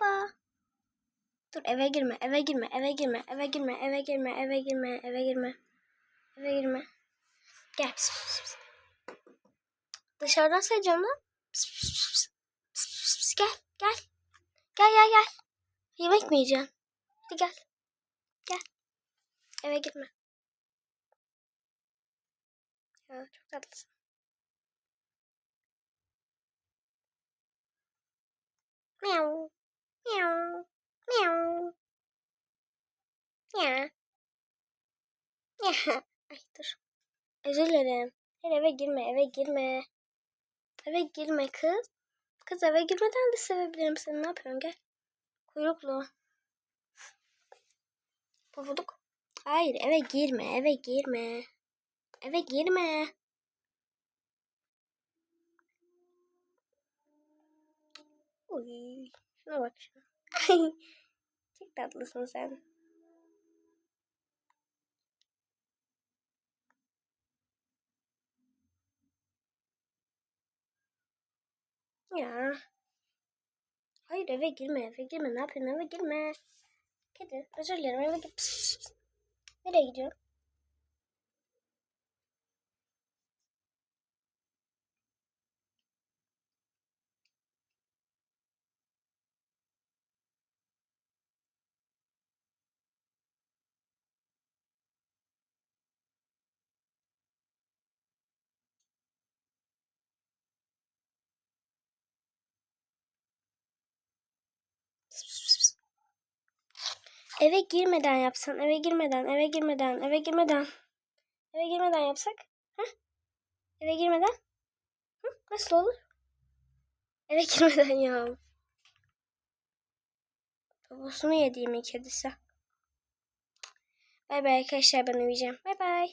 Baba. Dur eve girme, eve girme, eve girme, eve girme, eve girme, eve girme, eve girme. Eve girme. Gel. Pıs, pıs, pıs. Dışarıdan sayacağım lan. Pıs, pıs, pıs. Pıs, pıs, pıs. Gel, gel. Gel, gel, gel. Yemek mi yiyeceksin? Hadi gel. Gel. Eve girme. Ya çok tatlısın. Miau. Ya. Ya. Ay dur. Özür dilerim. Hayır eve girme, eve girme. Eve girme kız. Kız eve girmeden de sevebilirim seni. Ne yapıyorsun gel. Kuyruklu. Pofuduk. Hayır eve girme, eve girme. Eve girme. Uy. Şuna bak şuna. Çok tatlısın sen. Ya. Hayır eve girme eve girme ne yapıyorsun eve girme. Kedi özür dilerim eve pıs. Nereye gidiyorsun? Eve girmeden yapsan, eve girmeden, eve girmeden, eve girmeden. Eve girmeden yapsak? Heh? Eve girmeden? Hı? Nasıl olur? Eve girmeden ya. Babasını yediğim kedisi. Bay bay arkadaşlar ben uyuyacağım. Bay bay.